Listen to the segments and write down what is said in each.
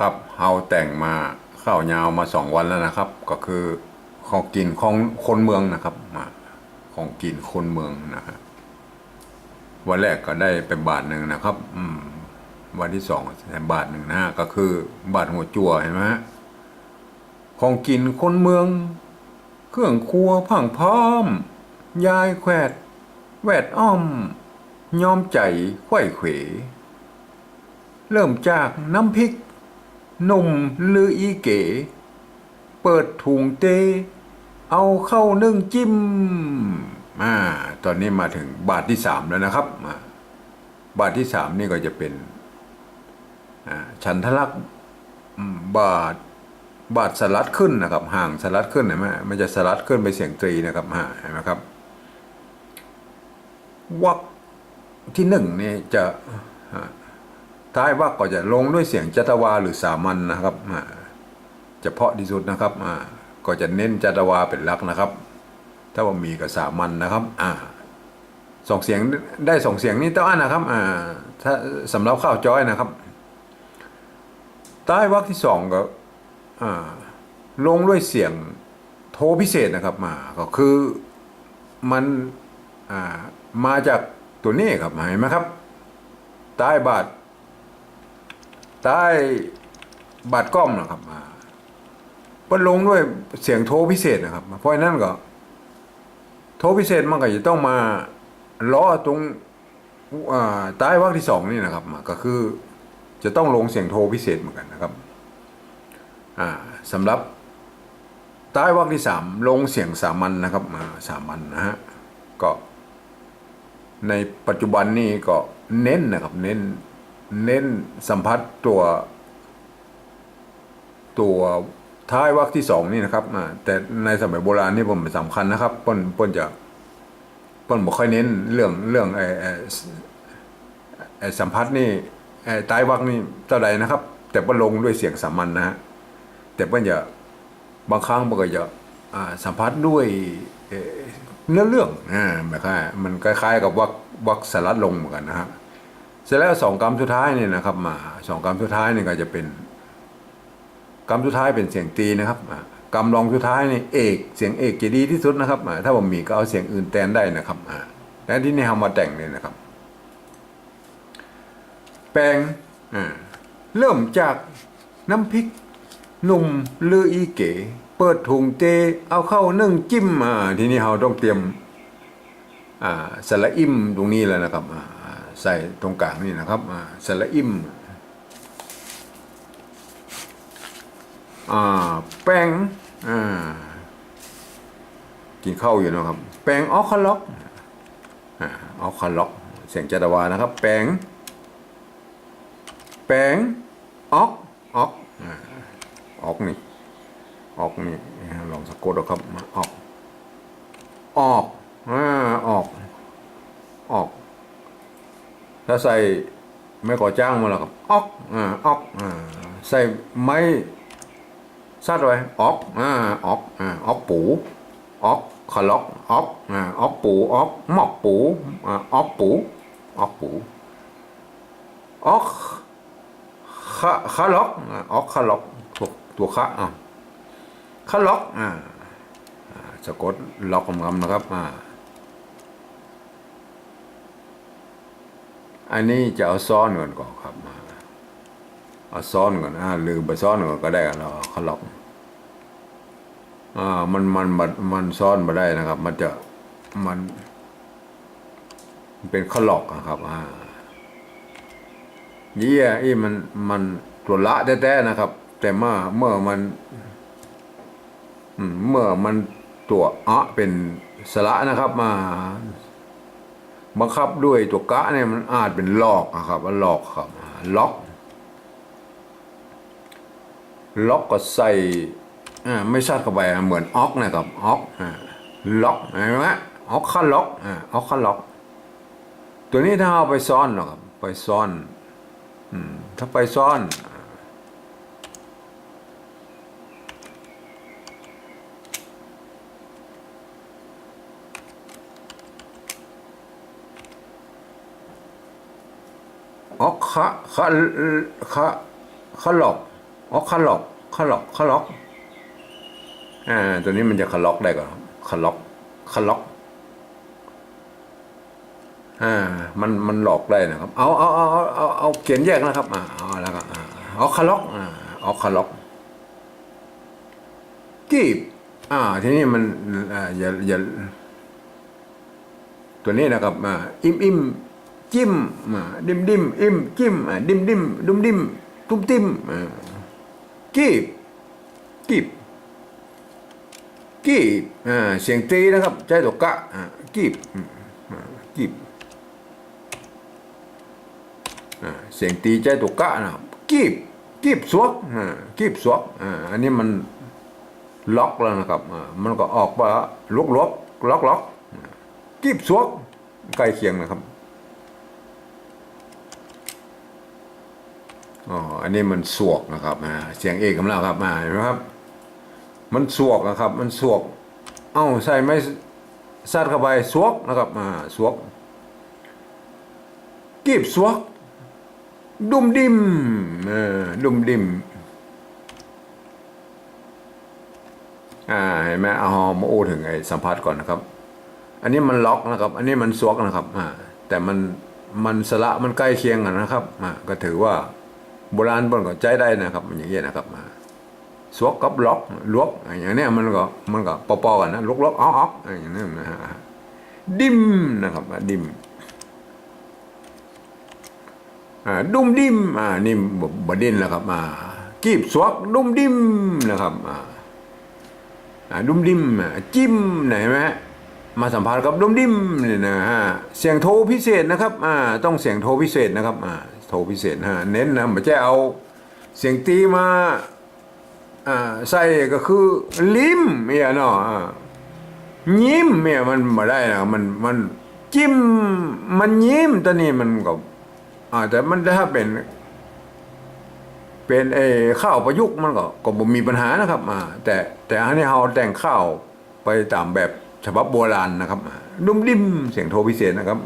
ครับเฮาแต่งมาข้าวยาวมาสองวันแล้วนะครับ ก็คือของกินของคนเมืองนะครับมาของกินคนเมืองนะครับวันแรกก็ได้ไปบาทหนึ่งนะครับ อืม วันที่สองได้บาทหนึ่งนะฮะก็คือบาทหัวจั่วเห็นไหมฮะของกินคนเมือง เครื่องครัวพังพร้อม ยายแขวดแวดอ้อม ยอมใจไข้เขว เริ่มจากน้ำพริก หนุ่มลืออีเก๋ เปิดถุงเต เอาเข้านึ่งจิ้มอ่าตอนนี้มาถึงบาทที่สามแล้วนะครับอ่าบาทที่สามนี่ก็จะเป็นฉันทลักษ์บาทบาทสลัดขึ้นนะครับ ห่างสลัดขึ้นเห็นไหมมันจะสลัดขึ้นไปเสียงตรีนะครับฮะเห็นไหมครับวักที่หนึ่งนี่จะ ท้ายวักก็จะลงด้วยเสียงจัตวาหรือสามัญนะครับเฉพาะที่สุดนะครับก็จะเน้นจัตวาเป็นหลักนะครับ ถ้าว่ามีกับสามัญนะครับอ่าสองเสียงได้สองเสียงนี้ต้องอ่านนะครับถ้าสำหรับข้าวจ้อยนะครับ ใต้วักที่สองก็ลงด้วยเสียงโทพิเศษนะครับมาก็คือมันมาจากตัวนี้ครับเห็นไหมครับใต้บาท ใต้บาทก้อมนะครับมามันลงด้วยเสียงโทพิเศษนะครับ เพราะฉะนั้นก็ โทพิเศษมันก็จะต้องมาล้อตรงอ่าใต้วรรคที่สองนี่นะครับ ก็คือจะต้องลงเสียงโทพิเศษเหมือนกันนะครับสำหรับใต้วรรคที่สามลงเสียงสามัญนะครับสามัญนะฮะก็ในปัจจุบันนี้ก็เน้นนะครับ เน้น เน้นสัมผัสตัว ตัวท้ายวรรคที่สองนี่นะครับแต่ในสมัยโบราณนี่ผมสำคัญนะครับเปิ้นเปิ้นจะเปิ้นบอกค่อยเน้นเรื่องเรื่องไอ้ไอ้ไอ้สัมผัสนี่ไอ้ใต้วรรคนี่เท่าใดนะครับ แต่เปิ้นลงด้วยเสียงสามัญนะฮะแต่เพื่อนจะบางครั้งมันก็จะอ่าสัมผัสด้วยเนื้อเรื่องอ่าแบบว่ามันคล้ายๆกับวักวักสลัดลงเหมือนกันนะฮะ เสร็จแล้วสองกรรมสุดท้ายเนี่ยนะครับ มาสองกรรมสุดท้ายเนี่ยก็จะเป็น กรรมสุดท้ายเป็นเสียงตีนะครับกรรมรองสุดท้ายเนี่ยเอกเสียงเอกจะดีที่สุดนะครับถ้าผมมีก็เอาเสียงอื่นแทนได้นะครับแต่ที่นี่ทำมาแต่งเนี่ยนะครับ แปลงเริ่มจากน้ำพริกหนุ่มลืออีเก๋เปิดถุงเตเอาเข้านึ่งจิ้มอ่าทีนี้เราต้องเตรียมอ่าสละอิ่มตรงนี้แล้วนะครับอ่า ใส่ตรงกลางนี่นะครับอ่าสละอิ่มอ่าแป้งอ่ากินข้าวอยู่นะครับ แป้งออคาล็อกอ่าออคาล็อก เสียงจัตวานะครับ แป้งแป้งออกออกออกนี่ออกนี่ลองสะกดเอาครับออกออกอ่าออกออก ถ้าใส่ไม่ก่อจ้างมาแล้วครับออกอ่าออกอ่าใส่ไม้ซัดไว้ออกอ่าออกอ่าออกปูออกขล็อกออกอ่าออกปูออกหมอกปูอ่าออกปูออกปูออกขาขาล็อกอะออกขาล็อกตัวตัวขาอะขาล็อกอ่าอ่าสะกดล็อกกำกำนะครับอ่า อันนี้จะเอาซ้อนก่อนก่อนครับอ่าเอาซ้อนก่อนอ่าลืมไปซ้อนก่อนก็ได้เราขาล็อกอ่ามันมันมันมันซ้อนมาได้นะครับ มันจะมัน เป็นขลอกอะครับอ่าเยี่ยอีมันมันตัวละแท้ๆนะครับ แต่เมื่อเมื่อมันเมื่อมันตัวอะเป็นสระนะครับมา บังคับด้วยตัวกะเนี่ยมันอาจเป็นลอกอะครับว่าลอกครับล็อก ล็อกก็ใส่ไม่ชัดเข้าไปเหมือนออกนะครับออกล็อกเห็นไหมออกคันล็อกออกคันล็อก ตัวนี้ถ้าเอาไปซ่อนหรอครับไปซ่อนถ้าไปซ่อน อ๋อคะคะคะคะหลอกอ๋อคาล็อกคาล็อกคาล็อกอ่าตัวนี้มันจะคาล็อกได้ก่อนครับคาล็อกคาล็อกอ่ามันมันหลอกได้นะครับ เอาเอาเอาเอาเอาเขียนแยกนะครับอ่าเอาแล้วก็อ่าอาคาล็อกอ่าเอาคาล็อกกีบอ่าทีนี้มันอ่าอย่าอย่าตัวนี้นะครับอ่าอิ่มอิ่ม จิ้มดิมดิมอิ่มจิ้มอ่าดิมดิมดุมดิมตุ้มติ้มอ่ากีบกีบกีบอ่าเสียงตีนะครับใจตกกะอ่ากีบกีบอ่าเสียงตีใจตุกกะนะครับกีบกีบสวกอ่ากีบสวกอ่าอันนี้มันล็อกแล้วนะครับอ่ามันก็ออกมาลุกล็อกล็อกล็อกกีบสวกใกล้เคียงนะครับ อ๋อ อันนี้มันสวกนะครับอ่าเสียงเอกกำลังครับอ่าเห็นไหมครับ มันสวกนะครับ มันสวก เอ้าใส่ไม้ซัดเข้าไปสวกนะครับอ่าสวกกีบสวก ดุมดิมเออดุมดิมอ่าเห็นไหมเอามาโอ้ถึงไอ้สัมผัสก่อนนะครับ อันนี้มันล็อกนะครับ อันนี้มันสวกนะครับอ่าแต่มันมันสละมันใกล้เคียงกันนะครับอ่าก็ถือว่า โบราณบนก็ใจได้นะครับอย่างเงี้ยนะครับอ่าสวกกับล็อกลวกอย่างเนี้ยมันก็มันก็ปอๆกันนะลวกล็อกอ๋อๆอย่างเนี้ยนะฮะดิมนะครับดิมอ่าดุมดิมอ่านี่บบดินแล้วครับอ่ากีบสวกดุมดิมนะครับอ่าดุมดิมจิ้มไหนไหมฮะมาสัมผัสกับดุมดิมเนี่ยนะฮะเสียงโทพิเศษนะครับอ่าต้องเสียงโทพิเศษนะครับอ่า โทรพิเศษฮะเน้นนะไม่ใช่เอาเสียงตีมาใส่ก็คือลิ้มเนี่ยเนาะยิ้มเนี่ยมันมาได้นะมันมันจิ้มมันยิ้มตัวนี้มันก็แต่มันถ้าเป็น เป็นไอ้ข้าวประยุกต์มันก็ก็มีปัญหานะครับแต่แต่อันนี้เราแต่งข้าวไปตามแบบฉบับโบราณนะครับ นุ่มดิ่มเสียงโทรพิเศษนะครับ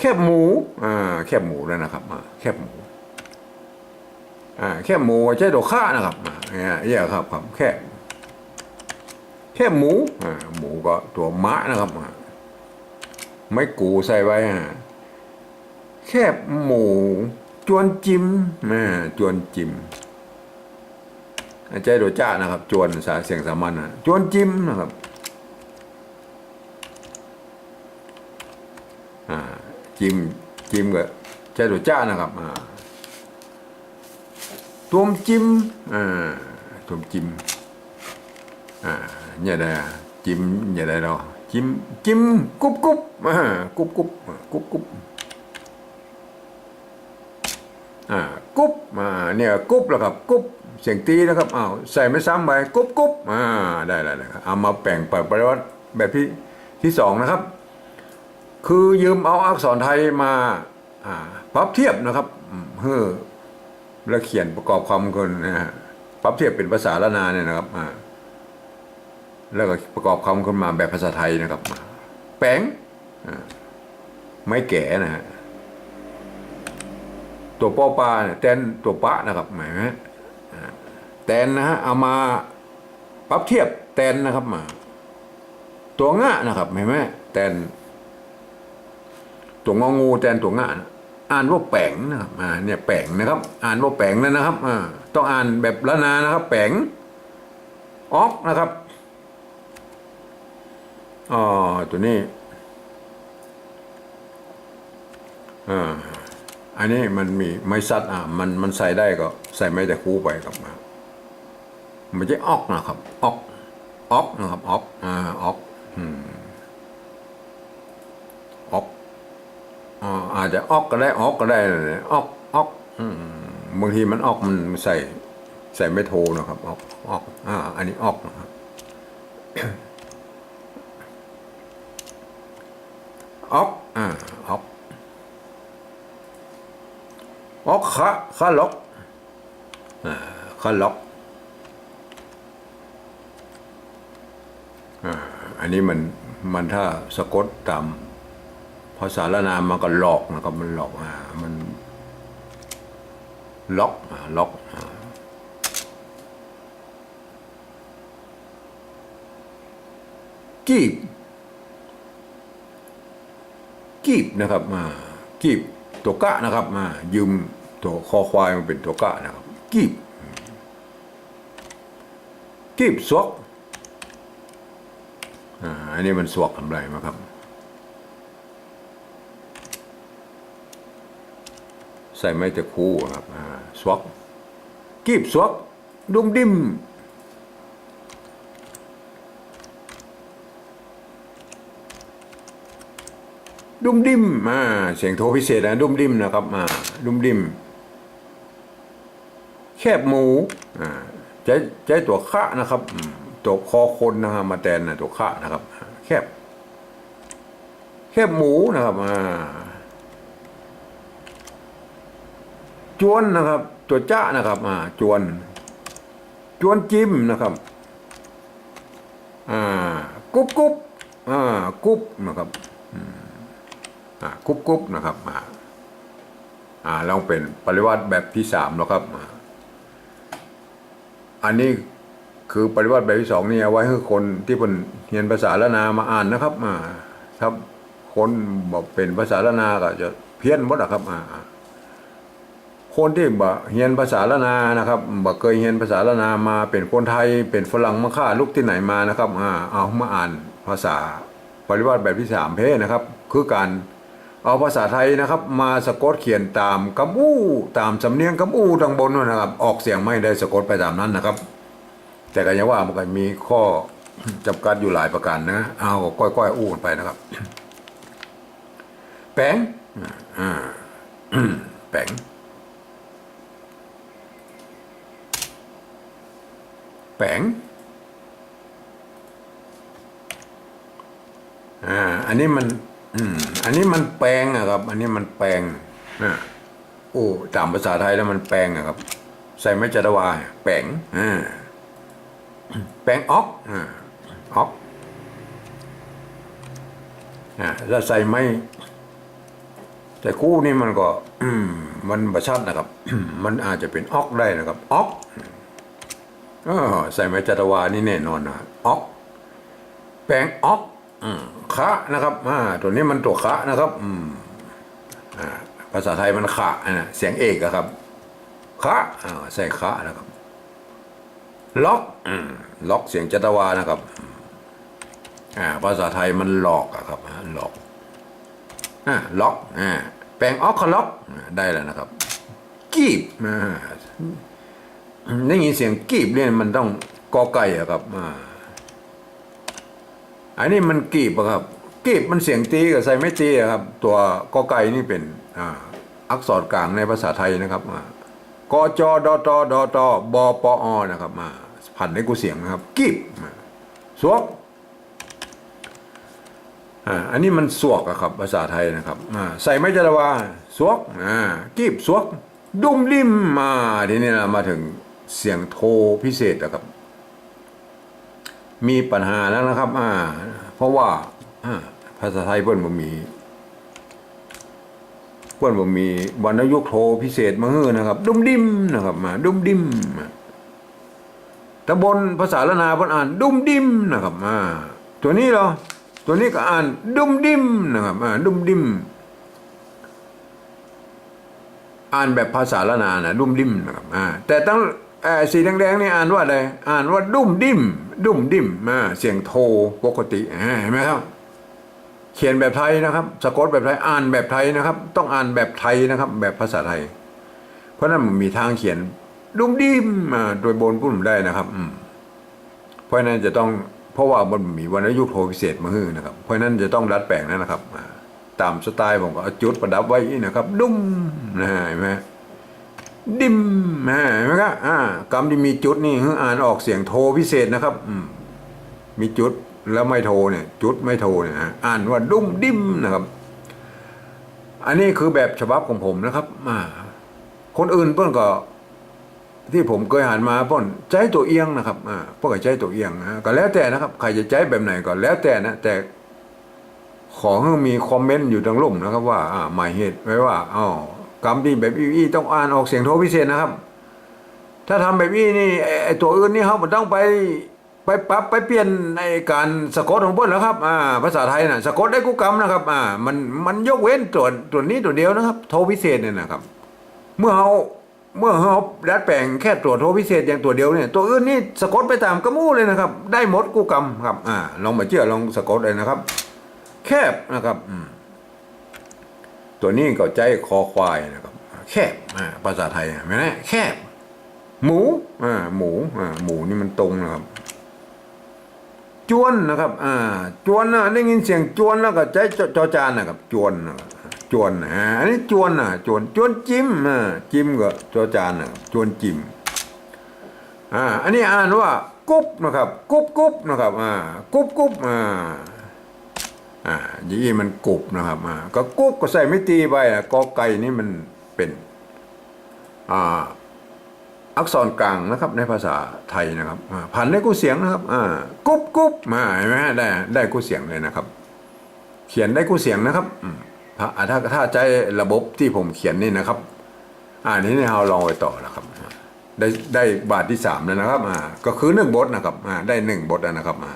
แคบหมูอ่าแคบหมูแล้วนะครับแคบหมูอ่าแคบหมูใช้ดอกข้านะครับอ่าเนี่ยเนี่ยครับครับแคบแคบหมูอ่าหมูก็ตัวมะนะครับอ่าไม่กูใส่ไว้อ่าแคบหมูจวนจิมแม่จวนจิมใจโดจ้านะครับ จวนสาเสียงสามัญนะจวนจิมนะครับ อ่า จิมจิมกับใจโดจ้านะครับอ่าตัวมจิมอ่าตัวมจิมอ่าเนี่ยได้จิมเนี่ยได้เราจิมจิมกุ๊บกุ๊บอ่ากุ๊บกุ๊บกุ๊บกุ๊บอ่ากุ๊บอ่าเนี่ยกุ๊บแล้วครับกุ๊บเสียงตีนะครับอ้าวใส่ไม่ซ้ำไปกุ๊บกุ๊บอ่าได้แล้วนะครับเอามาแป่งเปิดปริวัติแบบที่ที่สองนะครับ คือยืมเอาอักษรไทยมาปรับเทียบนะครับเฮ้อแล้วเขียนประกอบความกันนะฮะปรับเทียบเป็นภาษาละนาเนี่ยนะครับแล้วก็ประกอบคำขึ้นมาแบบภาษาไทยนะครับ แป้งไม่แก่นะฮะตัวปอปลาเนี่ยแตนตัวปะนะครับหมายไหมแตนนะฮะเอามาปรับเทียบแตนนะครับมา ตัวง่านะครับเห็นไหมแตน ตัวงองูแตนตัวง่านอ่านว่าแปงนะครับอ่าเนี่ยแปงนะครับ อ่านว่าแปงนั่นนะครับอ่าต้องอ่านแบบละนานะครับ แปงออกนะครับอ๋อตัวนี้อ่าอันนี้มันมีไม้ซัดอะมันมันใส่ได้ก็ใส่ไม้แต่คู่ไปครับมามันจะออกนะครับออกออกนะครับออกอ่าออกอืมออก อาจจะออกก็ได้ออกก็ได้เลยออกออกบางทีมันออกมันใส่ใส่ไม่โทนะครับ ออกออกอ่าอันนี้ออกนะครับออกอ่าออกออกขาขาล็อกอ่าขาล็อกอ่าอันนี้มันมันถ้าสะกดตาม พอสารนามมันก็หลอกนะครับมันหลอกอ่ามันล็อกอ่าล็อกกีบกีบนะครับมากีบตัวกะนะครับมายืมตัวคอควายมาเป็นตัวกะนะครับกีบกีบสวกอ่าอันนี้มันสวกทำไรมาครับ ใส่ไม้ตะคูครับสวกกีบสวกดุมดิมดุมดิมอ่าเสียงโทรพิเศษนะดุมดิมนะครับอ่าดุมดิม แคบหมูอ่าใช้ใช้ตัวคะนะครับ ตัวคอคนนะครับมาแทนนะตัวคะนะครับ แคบ แคบหมูนะครับอ่า จวนนะครับ ตัวจ้านะครับอ่าจวน จวนจิ้มนะครับอ่ากุ๊บกุ๊บอ่ากุ๊บนะครับอ่ากุ๊บกุ๊บนะครับอ่าอ่าลองเป็นปริวัติแบบที่สามแล้วครับอันนี้คือปริวัติแบบที่สองนี่เอาไว้ให้คนที่เป็นเรียนภาษาละนามาอ่านนะครับอ่าถ้าคนบอกเป็นภาษาละนาก็จะเพี้ยนหมดอะครับอ่า คนที่บ่เรียนภาษาละนานะครับบ่เคยเรียนภาษาละนามาเป็นคนไทยเป็นฝรั่งมาค่าลูกที่ไหนมานะครับอ่าเอามาอ่านภาษาปริวัติแบบที่สามเพนะครับ คือการเอาภาษาไทยนะครับ มาสะกดเขียนตามกำอู้ตามสำเนียงกำอู้ดังบนนั่นนะครับ ออกเสียงไม่ได้สะกดไปตามนั้นนะครับ แต่ก็ยังว่ามันก็มีข้อจำกัดอยู่หลายประการนะเอาก็ก้อยๆอู้ไปนะครับ แปงอ่าแปง แปงอ่าอันนี้มันอืมอันนี้มันแปลงอะครับ อันนี้มันแปลงนะโอ้ตามภาษาไทยแล้วมันแปลงอะครับ ใส่ไม่จัตวาแปลงอ่าแปลงออกอ่าออกอ่าถ้าใส่ไม่แต่คู่นี่มันก็ อืม มันประชัดนะครับ มันอาจจะเป็นออกได้นะครับออก ออใส่ไม้จัตวานี่แน่นอนนะออก แปลงออกอืมคะนะครับอ่าตัวนี้มันตัวคะนะครับอืมอ่าภาษาไทยมันคะนะเสียงเอกอะครับคะอ่าใส่คะนะครับ ล็อกอืมล็อกเสียงจัตวานะครับอ่าภาษาไทยมันหลอกอะครับหลอกอ่าล็อกอ่าแปลงออกคล็อกได้แล้วนะครับ กีบอ่า ได้ยินเสียงกีบเนี่ยมันต้องกอไก่อะครับอ่าอันนี้มันกีบอะครับ กีบมันเสียงตีกับใส่ไม่ตีอะครับ ตัวกอไก่นี่เป็นอ่าอักษรกลางในภาษาไทยนะครับอ่ากจดตดตบปอนะครับมาผันในกูเสียงนะครับ กีบสวกอ่าอันนี้มันสวกอะครับ ภาษาไทยนะครับอ่าใส่ไม่จรวาสวกอ่ากีบสวก ดุมริมมาทีนี้นะมาถึง เสียงโทรพิเศษนะครับ มีปัญหาแล้วนะครับ อ่า เพราะว่าอ่าภาษาไทยเพิ่นบ่มีเพิ่นบ่มีวรรณยุกโทรพิเศษมาฮื้อนะครับ ดุมดิมนะครับ มา ดุมดิมตำบลภาษาละนาเพิ่นอ่าน ดุมดิมนะครับอ่าตัวนี้เหรอตัวนี้ก็อ่านดุมดิมนะครับอ่าดุมดิมอ่านแบบภาษาละนานะดุมดิมนะครับอ่าแต่ตั้งเอ่อ สีแดงๆนี่อ่านว่าอะไรอ่านว่าดุมดิ่ม ดุมดิมอ่าเสียงโทปกติเห็นไหมครับ เขียนแบบไทยนะครับ สะกดแบบไทยอ่านแบบไทยนะครับ ต้องอ่านแบบไทยนะครับ แบบภาษาไทย เพราะนั้นมันมีทางเขียนดุมดิมอ่าโดยบนปุ่มได้นะครับอืมเพราะนั้นจะต้องเพราะว่ามันมีวรรณยุกต์โทพิเศษมาฮื้อนะครับ เพราะนั้นจะต้องดัดแปลงนะครับตามสไตล์ผมก็เอาจุดประดับไว้นะครับ ดุมนะฮะเห็นไหม ดิมเห็นไหมครับอ่ากำที่มีจุดนี่ออ่านออกเสียงโทพิเศษนะครับอืมมีจุดแล้วไม่โทเนี่ย จุดไม่โทเนี่ยฮะอ่านว่าดุ้มดิมนะครับ อันนี้คือแบบฉบับของผมนะครับอ่าคนอื่นเพิ่นก็ ที่ผมเคยอ่านมาเพิ่นใจตัวเอียงนะครับอ่าเพิ่นก็ใจตัวเอียงนะก็แล้วแต่นะครับใครจะใจแบบไหนก็แล้วแต่นะแต่ขอให้มีคอมเมนต์อยู่ทางลุ่มนะครับ ว่า อ่าหมายเหตุไว้ว่าอ๋อ กรรมที่แบบอี้ต้องอ่านออกเสียงโทพิเศษนะครับ ถ้าทำแบบอี้นี่ไอตัวอื่นนี่เขามันต้องไปไปปรับไปเปลี่ยนในการสะกดของพิ่นแล้วครับอ่าภาษาไทยน่ะสะกดได้กูกรรมนะครับอ่ามันมันยกเว้นตัวตัวนี้ตัวเดียวนะครับ โทพิเศษเนี่ยนะครับ เมื่อเฮาเมื่อเฮาดัดแปลงแค่ตัวโทพิเศษอย่างตัวเดียวเนี่ยตัวอื่นนี่สะกดไปตามกระมู่เลยนะครับ ได้หมดกูกรรมครับอ่าลองมาเชื่อลองสะกดเลยนะครับ แคบนะครับอืม ตัวนี้ก็ใจคอควายนะครับ แคบภาษาไทยไม่แน่แคบ หมูอ่าหมูอ่าหมูนี่มันตรงนะครับ จวนนะครับอ่าจวนนะได้ยินเสียงจวนแล้วก็ใจจอจานนะครับ จวนจวนอ่าอันนี้จวนอะจวนจวนจิ้มอ่าจิ้มก็จอจานนะจวนจิ้มอ่าอันนี้อ่านว่ากุ๊บนะครับ กุ๊บกุ๊บนะครับอ่ากุ๊บกุ๊บอ่า อ่ายี่มันกุบนะครับอ่าก็กุบก็ใส่ไม่ตีไปอะกอไก่นี่มันเป็นอ่าอักษรกลางนะครับในภาษาไทยนะครับอ่าพันได้กู้เสียงนะครับอ่ากุบกุบมาเห็นไหมได้ได้กู้เสียงเลยนะครับ เขียนได้กู้เสียงนะครับอืมถ้าถ้าถ้าใจระบบที่ผมเขียนนี่นะครับ อ่านี้นี่เราลองไปต่อนะครับ ได้ได้บาทที่สามแล้วนะครับอ่าก็คือหนึ่งบทนะครับอ่าได้หนึ่งบทแล้วนะครับอ่า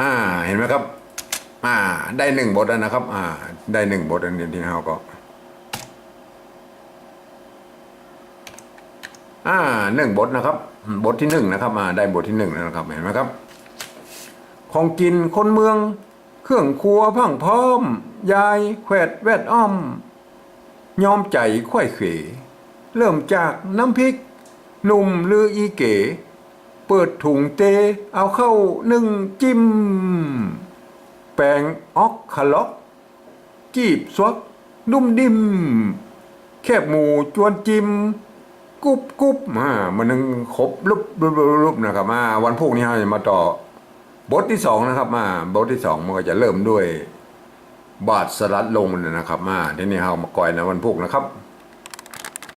อ่าเห็นไหมครับ อ่า ได้หนึ่งบทแล้วนะครับ อ่า ได้หนึ่งบทอันนี้ที่เราก็ อ่าหนึ่งบทนะครับ บทที่หนึ่งนะครับ อ่า ได้บทที่หนึ่งแล้วนะครับ เห็นไหมครับ ของกินคนเมือง เครื่องครัวพังพร้อม ยายแขวดแวดอ้อม ยอมใจค่อยเขวเริ่มจากน้ำพริก หนุ่มลืออีเก๋ เปิดถุงเตเอาเข้านึ่งจิ้ม แปงออกคาล็อก จีบสวกนุ่มดิมแคบหมูจวนจิมกุบกุบมามันนึงครบลุบลุบลุบนะครับมาวันพรุ่งนี้เราจะมาต่อบทที่สองนะครับมาบทที่สองมันก็จะเริ่มด้วย บาทสลัดลงนะครับมาที่นี่เรามาก่อยนะวันพรุ่งนะครับ